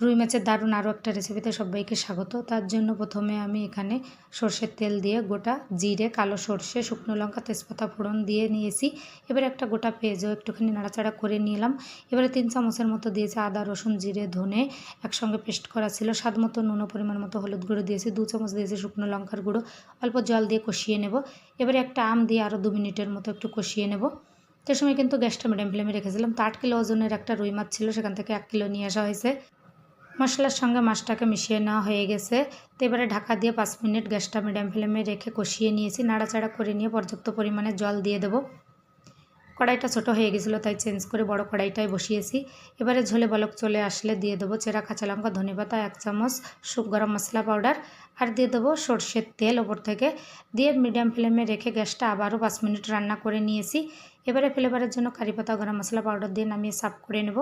রুই মাছের দারুণ আরও একটা রেসিপিতে সবাইকে স্বাগত। তার জন্য প্রথমে আমি এখানে সর্ষের তেল দিয়ে গোটা জিরে, কালো সর্ষে, শুকনো লঙ্কা, তেজপাতা ফোড়ন দিয়ে নিয়েছি। এবার একটা গোটা পেঁয়াজও একটুখানি নাড়াচাড়া করে নিলাম। এবারে তিন চামচের মতো দিয়েছি আদা, রসুন, জিরে, ধনে। একসঙ্গে পেস্ট করা ছিল। স্বাদ মতো নুনো পরিমাণ মতো হলুদ গুঁড়ো দিয়েছি। দু চামচ দিয়েছি শুকনো লঙ্কার গুঁড়ো। অল্প জল দিয়ে কষিয়ে নেব। এবারে একটা আম দিয়ে আরও দু মিনিটের মতো একটু কষিয়ে নেব। সে সময় কিন্তু গ্যাসটা মিডিয়াম ফ্লেমে রেখেছিলাম। তো আট কিলো ওজনের একটা রুই মাছ ছিল। সেখান থেকে এক কিলো নিয়ে আসা হয়েছে। মশলার সঙ্গে মাছটাকে মিশিয়ে নেওয়া হয়ে গেছে। তো এবারে ঢাকা দিয়ে পাঁচ মিনিট গ্যাসটা মিডিয়াম ফ্লেমে রেখে কষিয়ে নিয়েছি। নাড়াচাড়া করে নিয়ে পর্যাপ্ত পরিমাণে জল দিয়ে দেবো। কড়াইটা ছোট হয়ে গেছিল, তাই চেঞ্জ করে বড় কড়াইটাই বসিয়েছি। এবারে ঝোলে বলক চলে আসলে দিয়ে দেবো চেরা কাঁচা লঙ্কা, ধনে পাতা, এক চামচ শুক গরম মশলা পাউডার আর দিয়ে দেবো সর্ষের তেল ওপর থেকে। দিয়ে মিডিয়াম ফ্লেমে রেখে গ্যাসটা আবারও পাঁচ মিনিট রান্না করে নিয়েছি। এবারে ফ্লেভারের জন্য কারি পাতা, গরম মশলা পাউডার দিয়ে নামিয়ে সাফ করে নেব।